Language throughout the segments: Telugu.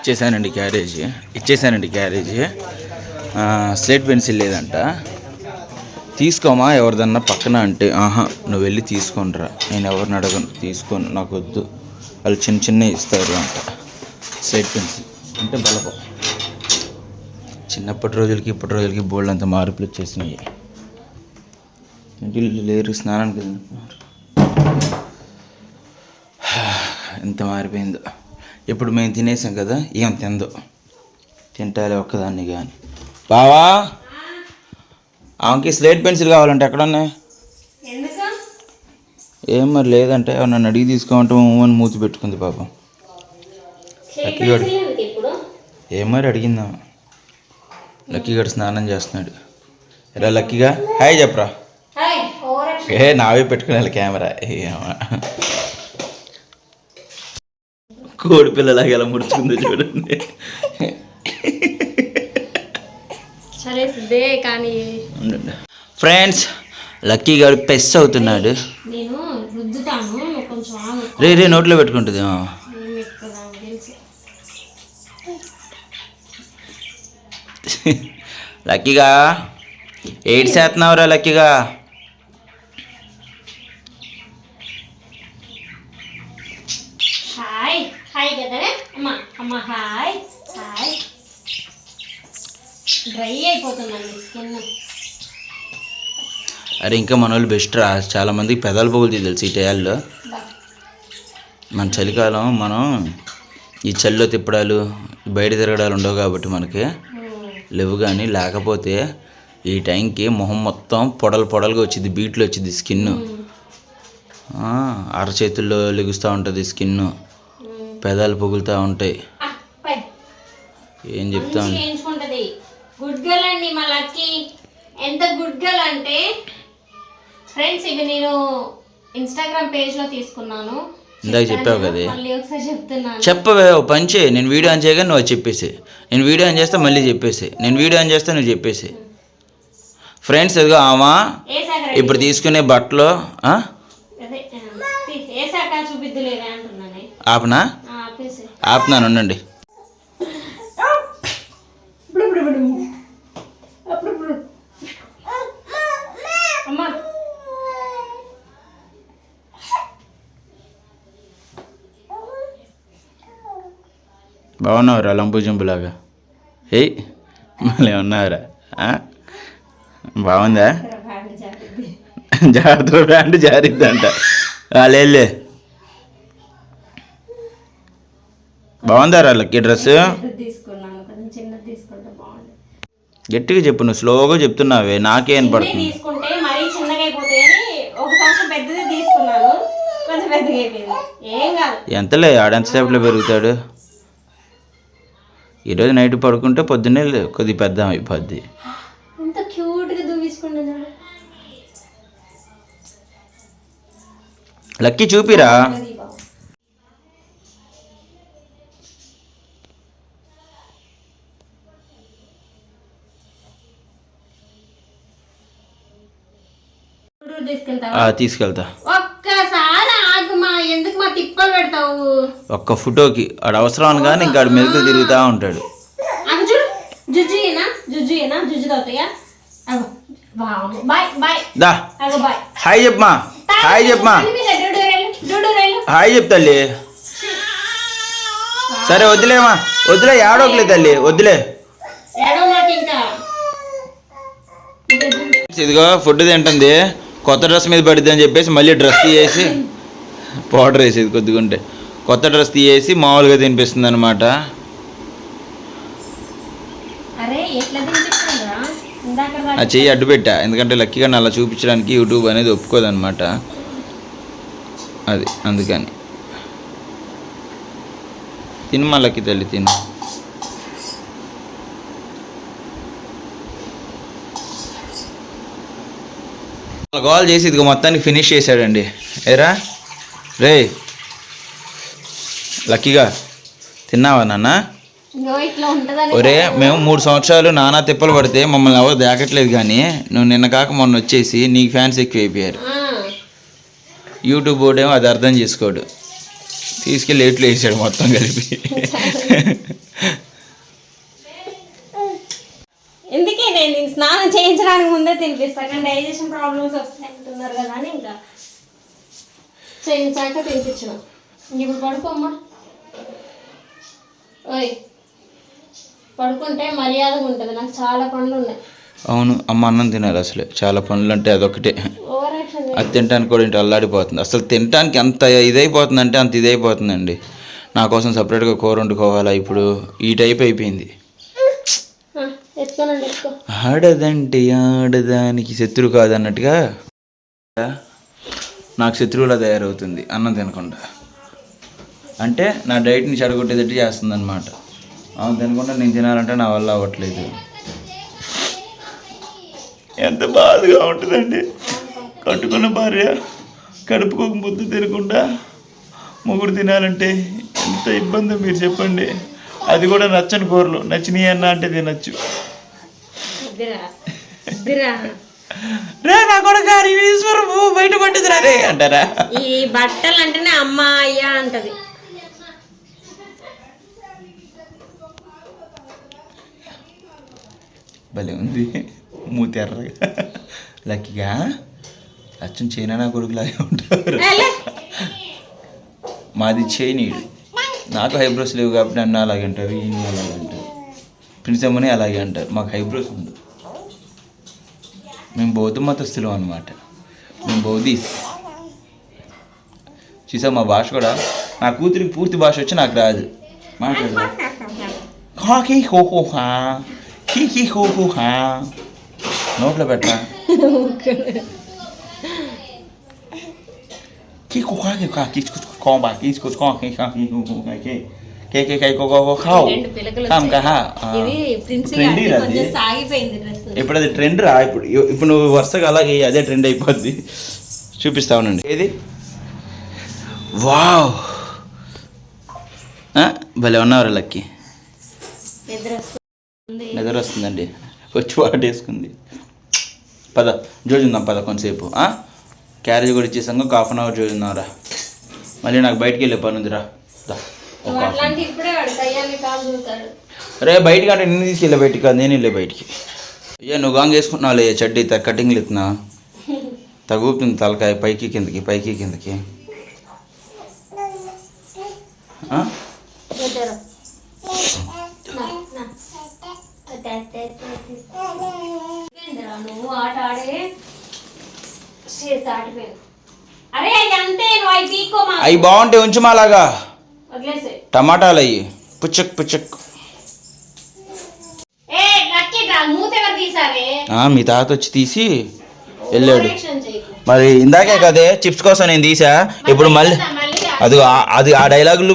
ఇచ్చేసానండి క్యారేజీ ఇచ్చేసానండి క్యారేజీ స్లేట్ పెన్సిల్ లేదంట. తీసుకోమా ఎవరిదన్నా పక్కన అంటే ఆహా నువ్వు వెళ్ళి తీసుకొనిరా నేను ఎవరిని అడగను తీసుకోను నాకు వద్దు. వాళ్ళు చిన్న చిన్న ఇస్తారు అంట. Slate pencil. అంటే బలపం. చిన్నప్పటి రోజులకి ఇప్పటి రోజులకి బోల్డ్ అంత మార్పులు వచ్చేసినాయి. లేరు స్నానానికి ఎంత మారిపోయిందో. ఇప్పుడు మేము తినేసాం కదా ఏం తిందో తింటాలే ఒక్కదాన్ని కానీ బావా? ఆమెకి స్లేట్ పెన్సిల్ కావాలంటే ఎక్కడ ఉన్నాయి ఏం మరి లేదంటే నన్ను అడిగి తీసుకోమంటే అని మూతి పెట్టుకుంది పాపం. లక్కీ గడు. ఎందుకు ఇప్పుడు? ఏం మరి అడిగిందా లక్కీ గడు స్నానం చేస్తున్నాడు. ఎలా లక్కీగా? హాయ్ చెప్పరా. ఏ నావే పెట్టుకునే కెమెరా. ఏమా. కోడి పిల్లలాగా ఎలా ముడుచుకుందో చూడండి. సరే సిద్ధే కానీ ఫ్రెండ్స్ లక్కీ గారు పెస్ అవుతున్నాడు. నేను రుద్దుతాను నువ్వు కొంచెం ఆగు. రే రే నోట్లో పెట్టుకుంటుంది లక్కీగా ఎయిట్ చేస్తున్నావురా లక్కీగా హాయ్ హాయ్ కదా అమ్మ అమ్మ హాయ్ హాయ్ డ్రై అయిపోతుందండి స్కిన్ అరే ఇంకా మన వాళ్ళు బెస్ట్ రా. చాలామంది పెదాల తెలుసు ఈ టయాల్లో? మన చలికాలం మనం ఈ చలిలో తిప్పడాలు బయట తిరగడాలు ఉండవు కాబట్టి మనకి. లేవు కానీ లేకపోతే ఈ టైంకి మొహం మొత్తం పొడలు పొడలుగా వచ్చింది బీట్లు వచ్చింది స్కిన్. అరచేతుల్లో లెగుస్తూ ఉంటుంది స్కిన్. పెదాలు పొగులుతూ ఉంటాయి. ఏం చెప్తా? గుడ్ గర్ల్ అండి మా లక్కీ. ఎంత గుడ్ గర్ల్ అంటే ఫ్రెండ్స్ ఇవి నేను ఇన్స్టాగ్రామ్ పేజ్లో తీసుకున్నాను. ఇందాక చెప్పావు కదే మళ్ళీ ఒకసారి చెప్తున్నాను. చెప్పవే ఓ చేయి. నేను వీడియో ఆన్ చేయగా నువ్వు అది చెప్పేసి. నేను వీడియో ఆన్ చేస్తా మళ్ళీ చెప్పేసి. నేను వీడియో ఆన్ చేస్తా నువ్వు చెప్పేసి. ఫ్రెండ్స్ ఎదుగో ఆమా ఇప్పుడు తీసుకునే బట్టలు ఆపనా? ఆ, ఆపేసి. ఆపుతున్నాను ఉండండి. బాగున్నావురా లంబు జంబులాగా. ఏయ్ మళ్ళీ ఉన్నావురా ఆ? బాగుందా? జాగ్రత్త ప్యాంటు జారిద్దంట. లేలే బాగుందా లక్కీ డ్రెస్ గట్టిగా చెప్పు నువ్వు స్లోగా చెప్తున్నావే నాకే వినపడుతుంది. తీసుకుంటే మరీ చిన్నగా ఈరోజు నైట్ పడుకుంటే పొద్దున్నే కొద్ది పెద్ద అయిపోద్ది. లక్కీ చూపిరా. తీసుకెళ్తా. ఎందుకు మా తిప్పలు పెడతావు? ఒక్క ఫోటోకి ఆడు అవసరం అనగానే ఇంకా ఆడు మెరుగు తిరుగుతూ ఉంటాడు. ఆగు చూడు జుజ్జుయేనా జుజ్జుయేనా జుజ్జు తాగుతాయా అగో బాగు బాయ్ బాయ్. దా. అగో బాయ్. హాయ్ చెప్పమా? హాయ్ చెప్పమా? హాయ్ చెప్ తల్లి. సరే వద్దులేమా వద్దులే ఏడోకలే తల్లి. ఇంకా? ఇదిగో ఫుడ్ తింటుంది. కొత్త డ్రెస్ మీద పడుద్ది అని చెప్పేసి మళ్ళీ డ్రెస్ తీసేసి పౌడర్ వేసేది కొద్దిగా ఉంటే. కొత్త డ్రెస్ తీసేసి మామూలుగా తినిపిస్తుంది అనమాట ఆ చెయ్యి అడ్డు పెట్టా. ఎందుకంటే లక్కీగా అలా చూపించడానికి యూట్యూబ్ అనేది ఒప్పుకోదన్నమాట. అది అందుకని. తినమా లక్కీ తల్లి తిను. కాల్ చేసి ఇదిగో మొత్తానికి ఫినిష్ చేశాడండి. ఏరా రే లక్కీగా తిన్నావా నాన్న? ఒరే మేము మూడు సంవత్సరాలు నానా తిప్పలు పడితే మమ్మల్ని ఎవరు దాకట్లేదు కానీ నువ్వు నిన్న కాక మొన్న వచ్చేసి నీకు ఫ్యాన్స్ ఎక్కువ అయిపోయారు యూట్యూబ్ బోర్డు ఏమో అది అర్థం చేసుకోడు. తీసుకెళ్ళి ఎట్లు వేసాడు మొత్తం కలిపి. ఎందుకే నేను స్నానం చేయించడానికి ముందే తినిపిస్తాను కానీ డైజెషన్ ప్రాబ్లమ్స్ వస్తాయి అంటున్నారు కదా అని ఇంకా. చేయించాక తినిపించిన ఇప్పుడు పడుకోమ్మా. ఓయ్ పడుకుంటే మర్యాదగా ఉంటుంది. నాకు చాలా పనులు ఉన్నాయి. అవును అమ్మ అన్నం తినాలి అసలు. చాలా పనులు అంటే అదొకటే అది తినడానికి కూడా ఇంటి అల్లాడిపోతుంది. అసలు తినడానికి ఎంత ఇదైపోతుంది అంటే అంత ఇదైపోతుందండి. నా కోసం సపరేట్గా కూర వండుకోవాలా ఇప్పుడు? ఈ టైప్ అయిపోయింది. ఆడదంటే ఆడదానికి శత్రువు కాదన్నట్టుగా? నాకు శత్రువులా తయారవుతుంది అన్నం తినకుండా. అంటే నా డైట్ని చెడగొట్టేటట్టు చేస్తుంది అనమాట అవును తినకుండా నేను తినాలంటే నా వల్ల అవ్వట్లేదు. ఎంత బాధగా ఉంటుందండి. కట్టుకున్న భార్య కడుపుకోక ముద్దు తినకుండా మొగుడు తినాలంటే ఎంత ఇబ్బంది మీరు చెప్పండి. అది కూడా నచ్చని కూరలు. నచ్చినాయి అన్న అంటే తినచ్చు. రే నా కొడుకు ఈశ్వరము బయట పట్టుదురా రే అంటారా? ఈ బట్టలు అంటేనే అమ్మ అయ్యా అంటది. భలే ఉంది. మూతి ఎర్రగా. లక్కీగా? అచ్చం చైనా నా కొడుకులాగే ఉంటారు. మాది చైనీయుడు నాకు హైబ్రోస్ లేవు కాబట్టి నన్ను అలాగే అంటారు ఈయన అలాగే అంటారు. ప్రిన్స్ అమ్మని అలాగే అంటారు. మాకు హైబ్రోస్ ఉంది మేము బౌద్ధ మతస్థులం అనమాట మేము బౌద్ధీస్ చూసా మా భాష కూడా నా కూతురికి పూర్తి భాష వచ్చి నాకు రాదు మాట్లాడు కాకి హో హో హా హీ హీ హో హో హా నోట్లో పెట్టరా Que coca que coca que escuta కేకే కైకోకో ఖావ్ కామ్ కహా ఇప్పుడు అది. ట్రెండ్ రా ఇప్పుడు ఇప్పుడు నువ్వు వరుసగా అలాగే అదే ట్రెండ్ అయిపోద్ది. చూపిస్తా ఉండండి. ఏది? వావ్! భలే ఉన్నవారు లక్కి. నిద్ర వస్తుందండి. వచ్చి వాటేసుకుంది. పద జోజుందాం పద కొంతసేపు. క్యారేజ్ కూడా ఇచ్చేసాక హాఫ్ అన్ అవర్ జోజుందాం రా. మళ్ళీ నాకు బయటికి వెళ్ళే పని ఉందిరా దా. రే బయటికి అంటే నేను తీసుకెళ్ళే బయటికి నేను వెళ్ళే బయటికి. అయ్యా నువ్వు గాంగ్ వేసుకుంటున్నావులే చెడ్డీ కటింగ్లు ఎత్తున్నా తగుపుతుంది తలకాయ పైకి కిందకి పైకి కిందకి. అరే అంతే అవి బాగుంటే ఉంచుమాలాగా టమాటాలు అయ్యి పుచ్చక్ పుచ్చక్. మీ తాత వచ్చి తీసి వెళ్ళాడు. మరి ఇందాకే కదే చిప్స్ కోసం నేను తీసా. ఇప్పుడు మళ్ళీ అది అది ఆ డైలాగులు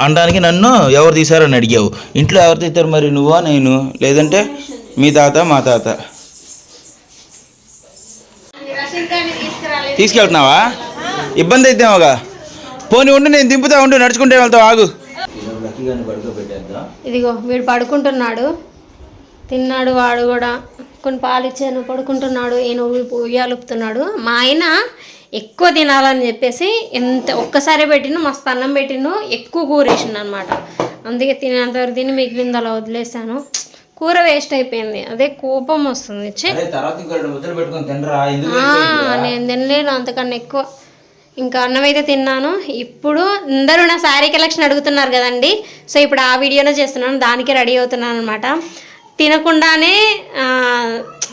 అనడానికి నన్ను ఎవరు తీశారని అడిగావు. ఇంట్లో ఎవరు తీస్తారు మరి నువ్వా నేను? లేదంటే మీ తాత మా తాత. తీసుకెళ్తున్నావా? ఇబ్బంది అయితేమోగా పోనీ ఉండి నేను దింపుతా ఉండు నడుచుకుంటే వెళ్తావు ఆగు. ఇదిగో వీడు పడుకుంటున్నాడు. తిన్నాడు వాడు కూడా. కొన్ని పాలు ఇచ్చాను పడుకుంటున్నాడు. ఈయన ఉయ్యాలుపుతున్నాడు. మా ఆయన ఎక్కువ తినాలని చెప్పేసి ఎంత ఒక్కసారి పెట్టిన మస్తు అన్నం పెట్టిను ఎక్కువ కూర వేసిండు అనమాట అందుకే తినేంత వరకు తిని మిగిలింది అలా వదిలేసాను కూర వేస్ట్ అయిపోయింది. అదే కోపం వస్తుంది. ఛీ. తర్వాత ఇంకా రెండు ముద్దలు పెట్టుకొని తినరా? ఎందుకు ఆ, నేను తినలేను అంతకన్నా ఎక్కువ. ఇంకా అన్నం అయితే తిన్నాను. ఇప్పుడు అందరూ నా శారీ కలెక్షన్ అడుగుతున్నారు కదండి. సో ఇప్పుడు ఆ వీడియోనే చేస్తున్నాను. దానికి రెడీ అవుతున్నాను అనమాట తినకుండానే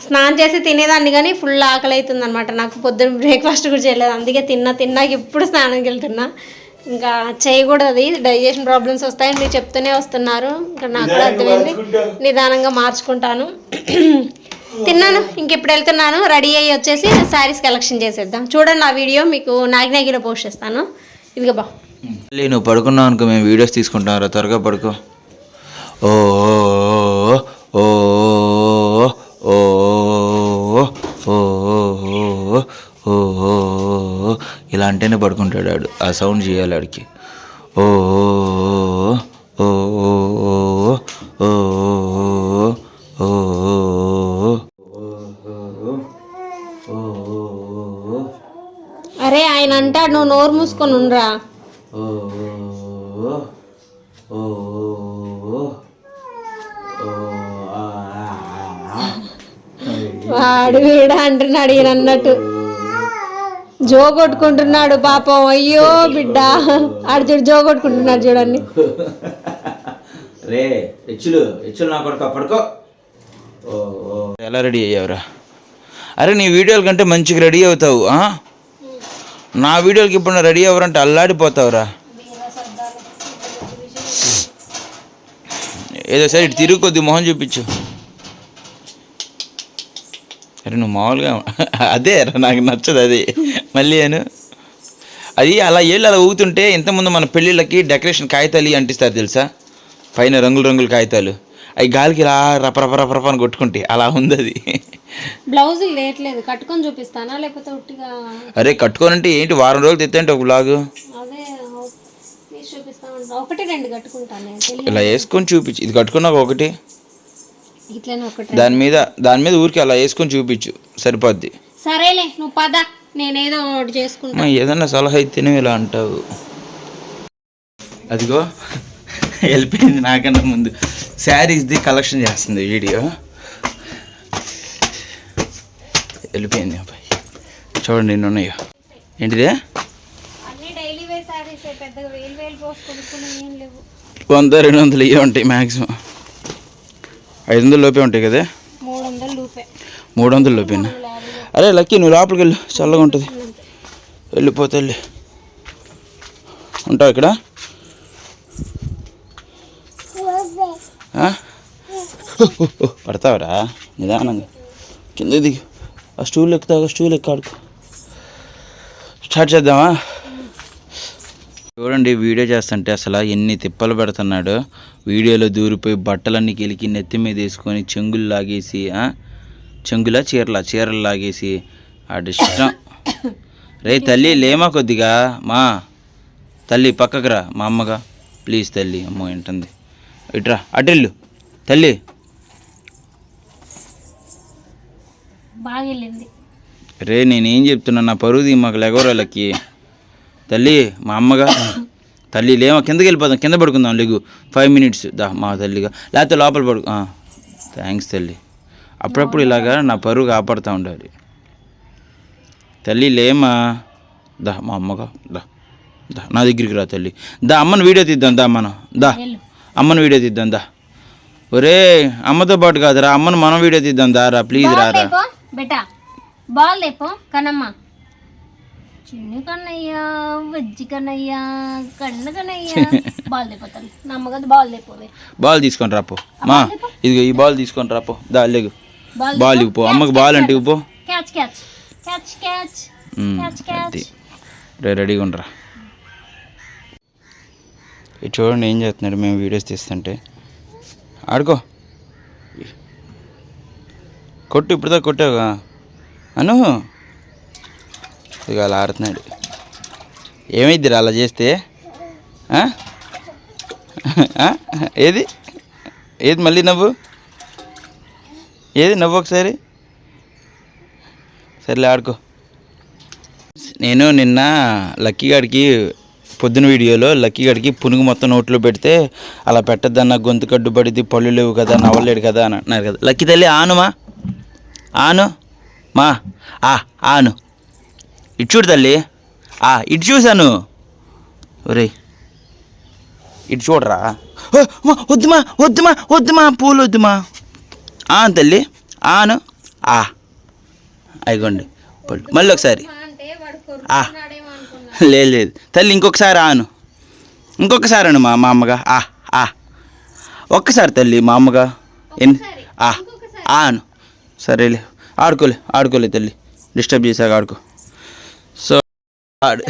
స్నానం చేసి తినేదాన్ని కానీ ఫుల్ ఆకలి అవుతుంది అనమాట నాకు పొద్దున్న బ్రేక్ఫాస్ట్ కూడా చేయలేదు. అందుకే తిన్నా తిన్నాక ఇప్పుడు స్నానంకి వెళ్తున్నా. ఇంకా చేయకూడదు. అది డైజెషన్ ప్రాబ్లమ్స్ వస్తాయని మీరు చెప్తూనే వస్తున్నారు. ఇంకా నాకు కూడా అర్థమైంది. నిదానంగా మార్చుకుంటాను. తిన్నాను ఇంకెప్పుడు వెళ్తున్నాను రెడీ అయ్యి వచ్చేసి శారీస్ కలెక్షన్ చేసేద్దాం చూడండి ఆ వీడియో మీకు నాగినాగిలో పోస్ట్ చేస్తాను ఇదిగో బా నువ్వు పడుకున్నావు అనుకో మేము వీడియోస్ తీసుకుంటాం రా త్వరగా పడుకో ఓ ఓ ఓ ఓ ఓ ఓ ఇలా అంటేనే పడుకుంటాడు ఆడు ఆ సౌండ్ చేయాలి ఆడికి నోరు మూసుకొని ఉండరా? వాడు వీడా అంటున్నాడు ఈయన అన్నట్టు. జో కొట్టుకుంటున్నాడు పాపం. అయ్యో బిడ్డ. ఆడు చూడు జో కొట్టుకుంటున్నాడు చూడండి రే నా కొడుకు ఎలా రెడీ అయ్యావురా? అరే నీ వీడియోల కంటే మంచిగా రెడీ అవుతావు నా వీడియోలకి ఇప్పుడు రెడీ అవ్వరంటే అల్లాడిపోతావురా. ఏదో సరే ఇటు తిరుగు కొద్ది మొహం చూపించు. అరే నువ్వు మామూలుగా అదే నాకు నచ్చదు అది. మళ్ళీ అను అది అలా ఏళ్ళు అలా ఊగుతుంటే ఇంతకుముందు మన పెళ్ళిళ్ళకి డెకరేషన్ కాగితాలు అంటిస్తారు తెలుసా? పైన రంగులు రంగుల కాగితాలు. అవి గాలికి ఇలా రప అని కొట్టుకుంటే అలా ఉంది అది. బ్లౌజ్ లేట్లేదు కట్టుకొని చూపిస్తానా లేకపోతే ఉట్టిగా? అరే కట్టుకోనంటే ఏంటి? వారం రోజులు తెత్తంటే ఒక బ్లాగు అదే ఒకటి రెండు కట్టుకుంటాను ఇలా వేసుకొని చూపించు. ఇది కట్టుకున్నాక ఒకటి? ఇట్లనే ఒకటి దాని మీద దాని మీద ఊరికి అలా వేసుకొని చూపించు. సరిపోద్ది. సరేలే నువ్వు పద. నేనేదో ఒకటి చేసుకుంటా. ఏదన్నా సలహా ఇస్తేనే ఇలా అంటావు. అదిగో వెళ్ళిపోయింది నాకన్నా ముందు. శారీస్ది కలెక్షన్ చేస్తుంది వీడియో. వెళ్ళిపోయింది అబ్బాయి. చూడండి ఎన్ని ఉన్నాయో. ఏంటిదే? వంద రెండు వందలు ఇవే ఉంటాయి మ్యాక్సిమం ఐదు వందల లోపే ఉంటాయి కదా? మూడు వందలు లోపేనా? అరే లక్కీ నువ్వు లోపలికి వెళ్ళు. చల్లగా ఉంటుంది. వెళ్ళిపోతే వెళ్ళి ఉంటావు ఇక్కడ? పడతావరా? నిదానంగా. కింద దిగు. ఆ స్టూల్ ఎక్కుతాక స్టూల్ ఎక్కాడుకో స్టార్ట్ చేద్దామా? చూడండి వీడియో చేస్తుంటే అసలు ఎన్ని తిప్పలు పెడుతున్నాడు. వీడియోలో దూరిపోయి బట్టలన్నీ కిలికి నెత్తి మీద వేసుకొని చెంగులు లాగేసి చెంగులా చీరలా? చీరలు లాగేసి అటు ఇష్టం. రే తల్లి లేమా కొద్దిగా? మా తల్లి పక్కకు రా మా అమ్మగా. ప్లీజ్ తల్లి అమ్మో ఏంటుంది ఇట్రా అటెళ్ళు తల్లి. బాగా వెళ్ళింది రే నేనేం చెప్తున్నా నా పరువుది మాకు లెగవరాలకి తల్లి మా అమ్మగా. తల్లి లేమా కిందకి వెళ్ళిపోదాం కింద పడుకుందాం లెగు. ఫైవ్ మినిట్స్ దా మా తల్లిగా. లేకపోతే లోపల పడు థ్యాంక్స్ తల్లి. అప్పుడప్పుడు ఇలాగా నా పరువు కాపాడుతూ ఉండాలి. తల్లి లేమా? దా మా అమ్మగా. దా దా నా దగ్గరికి రా తల్లి. దా అమ్మను వీడియో తీద్దాం దా మనం. దా అమ్మను వీడియో తీద్దాం దా. ఒరే అమ్మతో పాటు కాదురా అమ్మను మనం వీడియో తీద్దాం దా రా ప్లీజ్ రా రా లేపో బెటా బాల్ లేపో కనమ్మ. చిన్ని కన్నయ్య వజ్జి కన్నయ్య కన్న కన్నయ్య. బాల్ లేపోతాను నమ్మగదు బాల్ లేపోవే. బాల్ తీసుకొని రాపో. మా ఇదిగో ఈ బాల్ తీసుకొని రాపో. దా లేగు. బాల్ బాల్ ఇవ్వు అమ్మకి బాల్ అంటే ఇవ్వు catch catch catch catch catch రే రెడీగా ఉండరా. చూడండి ఏం చేస్తున్నాడు మేము వీడియోస్ తీస్తుంటే. ఆడుకో. కొట్టు ఇప్పుడుదా కొట్టావుగా? అను. ఇక అలా ఆడుతున్నాడు. ఏమైద్దిరా అలా చేస్తే? ఏది? ఏది మళ్ళీ నవ్వు? ఏది నవ్వు ఒకసారి? సర్లే ఆడుకో. నేను నిన్న లక్కీ గాడికి పొద్దున వీడియోలో లక్కీ గాడికి పునుగు మొత్తం నోట్లో పెడితే అలా పెట్టద్దన్న గొంతు కడ్డు పడిద్ది పళ్ళు లేవు కదా నవ్వలేడు కదా అని అన్నారు కదా. లక్కీ తల్లి ఆనుమా? ఆను. మా. ఆ ఆను. ఇటు చూడు తల్లి. ఆ ఇటు చూశాను. ఒరే ఇటు చూడరా? వద్దుమా వద్దుమా వద్దుమా పూలు వద్దుమా. ఆను తల్లి. ఆను. ఆ. అయిగోండి. పళ్ళు మళ్ళీ ఒకసారి. ఆ. లేదు లేదు. తల్లి ఇంకొకసారి ఆను. ఇంకొకసారి అను మా మా అమ్మగా. ఆ ఆ. ఒక్కసారి తల్లి మా అమ్మగా. ఎన్ని ఆ. ఆను. సరేలే ఆడుకోలే ఆడుకోలే తల్లి. డిస్టర్బ్ చేశాక ఆడుకో. సో తింటాడు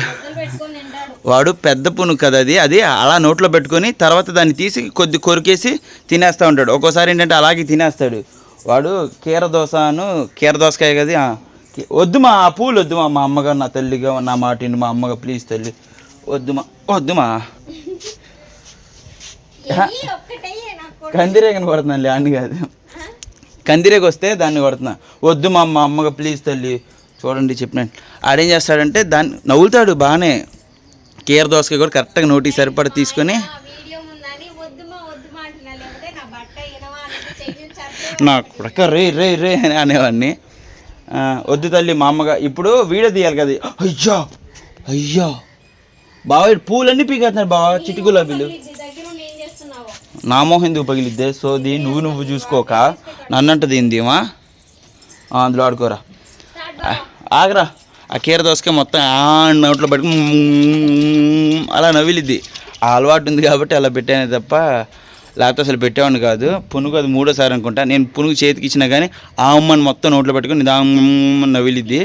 వాడు పెద్ద పును కదా అది. అది అలా నోట్లో పెట్టుకొని తర్వాత దాన్ని తీసి కొద్ది కొరికేసి తినేస్తూ ఉంటాడు. ఒక్కోసారి ఏంటంటే అలాగే తినేస్తాడు. వాడు కీర దోశను కీర దోసకాయ కదా ఆ, కి- వద్దుమా ఆ పూలు వద్దుమా మా అమ్మగా నా తల్లిగా నా మాట విను మా అమ్మగా ప్లీజ్ తల్లి. వద్దుమా వద్దుమా కందిరేగని కొడుతున్నాను అన్ని కాదు కందిరేగ వస్తే దాన్ని కొడుతున్నా. వద్దు మా అమ్మ అమ్మగా ప్లీజ్ తల్లి చూడండి చెప్పినాను ఆడేం చేస్తాడంటే దాన్ని నవ్వుతాడు బాగానే. కీర దోసకాయ కూడా కరెక్ట్గా నోటికి సరిపడ తీసుకొని. నా కొడక రే రే రే అని అనేవాడిని వద్దు తల్లి మా అమ్మగా. ఇప్పుడు వీడియో తీయాలి కదా. అయ్యా అయ్యా. బావ పూలన్నీ పీకేస్తున్నారు బావ చిట్టి గులాబీలు నీ మొహం పగిలిద్దే? సోది నువ్వు నువ్వు చూసుకోక. నన్నంటది ఏందిమా అందులో ఆడుకోరా. ఆగరా. ఆ కీర దోసకే మొత్తం ఆ నోట్లో పట్టుకుని అలా నవ్విలిద్ది. ఆ అలవాటు ఉంది కాబట్టి అలా పెట్టానే తప్ప లేకపోతే అసలు పెట్టేవాడిని కాదు. పునుగు అది మూడోసారి అనుకుంటా. నేను పునుగు చేతికి ఇచ్చినా కానీ ఆ అమ్మని మొత్తం నోట్లో పెట్టుకుని నిదాం నవ్విలిద్ది.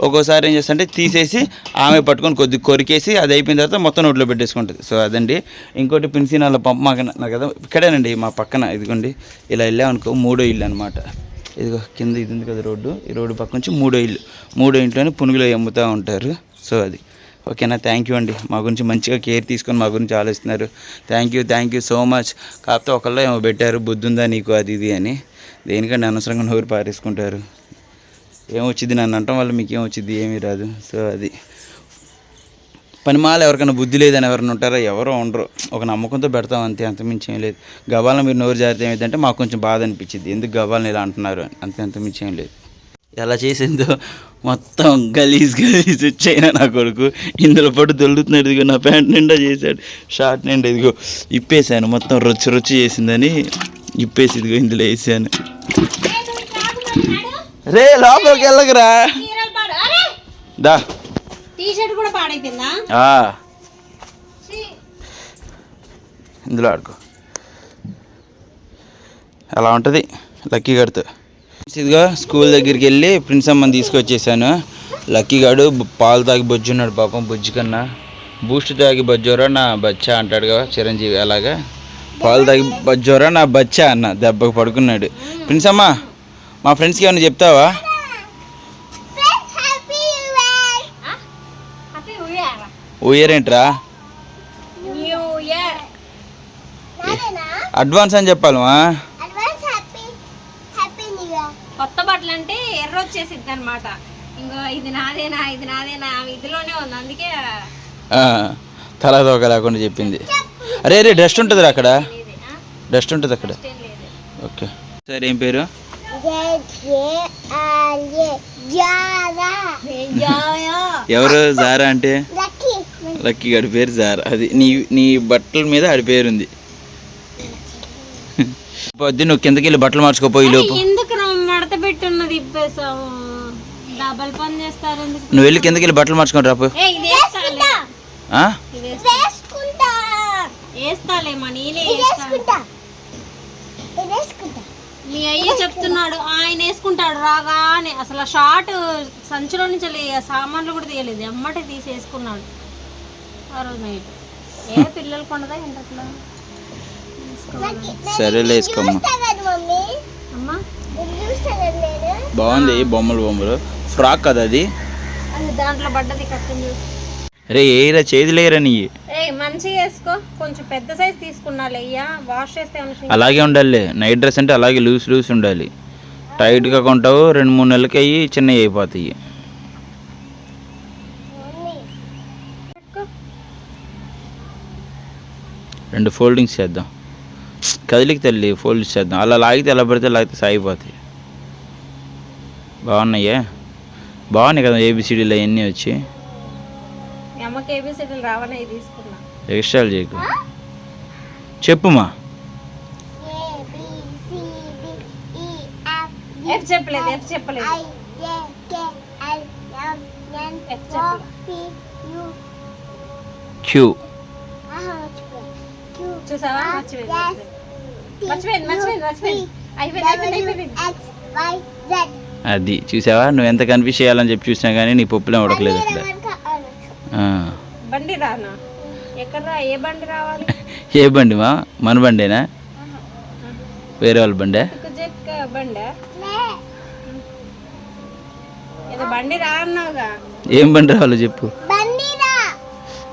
ఒక్కోసారి ఏం చేస్తుంటే తీసేసి ఆమె పట్టుకొని కొద్ది కొరికేసి అది అయిపోయిన తర్వాత మొత్తం నోట్లో పెట్టేసుకుంటుంది. సో అదండి. ఇంకోటి పిన్సినాల పంప మాకు నాకు కదా ఇక్కడేనండి మా పక్కన ఇదిగోండి. ఇలా వెళ్ళామనుకో మూడో ఇల్లు అనమాట ఇదిగో కింద ఇది ఉంది కదా రోడ్డు. ఈ రోడ్డు పక్క నుంచి మూడో ఇల్లు. మూడో ఇంట్లోనే పునుగులు అమ్ముతూ ఉంటారు. సో అది. ఓకేనా? థ్యాంక్ యూ అండి. మా గురించి మంచిగా కేర్ తీసుకొని మా గురించి ఆలోచిస్తున్నారు. Thank you thank you so much. కాకపోతే ఒకళ్ళు ఏమో పెట్టారు బుద్ధి ఉందా నీకు అది ఇది అని. దేనికంటే అనవసరంగా నోరు పారేసుకుంటారు? ఏమొచ్చింది నన్ను అంటాం వల్ల మీకు ఏమొచ్చింది ఏమీ రాదు. సో అది. పనిమాల ఎవరికైనా బుద్ధి లేదని ఎవరైనా ఉంటారో? ఎవరో ఉండరు. ఒక నమ్మకంతో పెడతాం అంతే అంతమించి ఏం లేదు. గవాలను మీరు నోరు జాగ్రత్త ఏమైందంటే మాకు కొంచెం బాధ అనిపించింది ఎందుకు గవ్వాలని ఇలా అంటున్నారు? అని అంతే అంతమించి ఏం లేదు. ఎలా చేసిందో మొత్తం గలీజ్ గలీజ్. వచ్చాయినా నా కొడుకు ఇందులో పట్టు దొల్లుతున్నాడు. ఇదిగో నా ప్యాంట్ నిండా చేశాడు. షార్ట్ నిండా ఇదిగో ఇప్పేసాను మొత్తం రొచ్చు రొచ్చు చేసిందని ఇప్పేసి ఇదిగో ఇందులో వేసాను. రే లోపలికి వెళ్ళకరా. దా. కూడా పాడైపోయిందా. ఇందులో ఆడుకో. అలా ఉంటుంది. లక్కీ గడితో. ఇదిగో స్కూల్ దగ్గరికి వెళ్ళి ప్రిన్స్ అమ్మని తీసుకొచ్చేసాను. లక్కీ గాడు పాలు తాగి బొజ్జున్నాడు పాపం బుజ్జి కన్నా. బూస్ట్ తాగి బజ్జోరా నా బచ్చా అంటాడు కదా చిరంజీవి అలాగా. పాలు తాగి బజ్జోరా నా బచ్చా అన్న దెబ్బకు పడుకున్నాడు. ప్రిన్స్ అమ్మ మా ఫ్రెండ్స్కి ఏమైనా చెప్తావా? హ్యాపీ న్యూ ఇయర్ ఊయరేంట్రా న్యూ ఇయర్ అడ్వాన్స్ అని చెప్పాలి మా. కొత్త బట్టలు అంటే ఎర్ర వచ్చేసిద్ది అనమాట ఇంకో ఇది నాదేనా ఇది నాదేనా ఇదిలోనే ఉంది. అందుకే ఆ, తలా తోక లేకుండా చెప్పింది. అరే అరే డస్ట్ ఉంటుందిరా అక్కడ? డస్ట్ ఉంటుంది అక్కడ ఓకే. సార్ ఏం పేరు? ఎవరు జారా అంటే లక్కీ గడి పేరు జారా అది నీ నీ బట్టల మీద ఆడి పేరు ఉంది పొద్దు నువ్వు కిందకి వెళ్ళి బట్టలు మార్చుకోపోయి లోపు ఎందుకు మడత పెట్టున్నది ఇప్పేసావు డబల్ పని చేస్తారు నువ్వు వెళ్ళి కిందకి వెళ్ళి బట్టలు మార్చుకోండి రాపు వేసుకుంటా వేస్తాలేమా నేనే వేసుకుంటా మీ అయ్య చెప్తున్నాడు ఆయన వేసుకుంటాడు రాగానే. అసలు ఆ షార్ట్ సంచిలో నుంచి లే- సామాన్లు కూడా తీయలేదు. ఎమ్మటే తీసి వేసుకున్నాడు. ఆ రోజు నైట్. ఏ పిల్లలు కొండదా ఏంటట్లా సరేలే అమ్మా. బాగుంది బొమ్మలు బొమ్మలు. ఫ్రాక్ కదా అది? అది దాంట్లో పడ్డది కట్టింది రే ఏరా చేతులేరా నీ? ఏ మంచిగా వేసుకో. కొంచెం పెద్ద సైజ్ తీసుకున్నాలే అయ్యా. వాష్ చేస్తే ఏమన్నా అలాగే ఉండాలి. నైట్ డ్రెస్ అంటే అలాగే లూస్ లూస్ ఉండాలి. టైట్గా కొంటావు రెండు మూడు నెలలకి అయ్యి చిన్నవి అయిపోతాయి. రెండు ఫోల్డింగ్స్ చేద్దాం. కదిలికి తల్లి ఫోల్డింగ్స్ చేద్దాం. అలా లాగితే ఎలా పడితే లాగితే సాగిపోతాయి. బాగున్నాయే? బాగున్నాయి కదా ఏబిసిడీలు అవన్నీ వచ్చి. అమ్మకి ఏబిసిడీలు రావని తీసుకున్నా. ఎక్స్ట్రాలు చేయకు. చెప్పుమా? ఎఫ్ చెప్పలేదు ఎఫ్ క్యూ చూసావా? అది చూసావా? నువ్వు ఎంత కన్ఫ్యూజ్ చేయాలని చెప్పి చూసినా కానీ నీ పప్పులే ఉడకలేదు అక్కడ. బండి రానా? ఎక్కడ రా ఏ బండి రావాలి? ఏ బండి మా మన బండేనా? వేరే వాళ్ళ బండే? చెక్క బండి? ఏదో బండి రా అన్నావుగా. ఏం బండి రావాలో చెప్పు.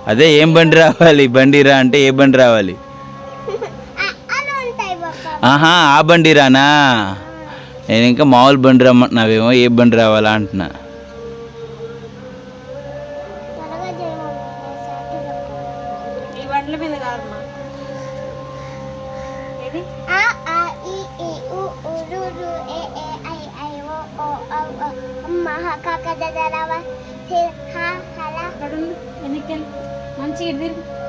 అదే ఏం బండి రావాలి? బండి రా అంటే ఏ బండి రావాలి? ఆహా ఆ బండి రానా? నేను ఇంకా మామూలు బండి రమ్మంటున్నావేమో ఏ బండి రావాలా అంటున్నా.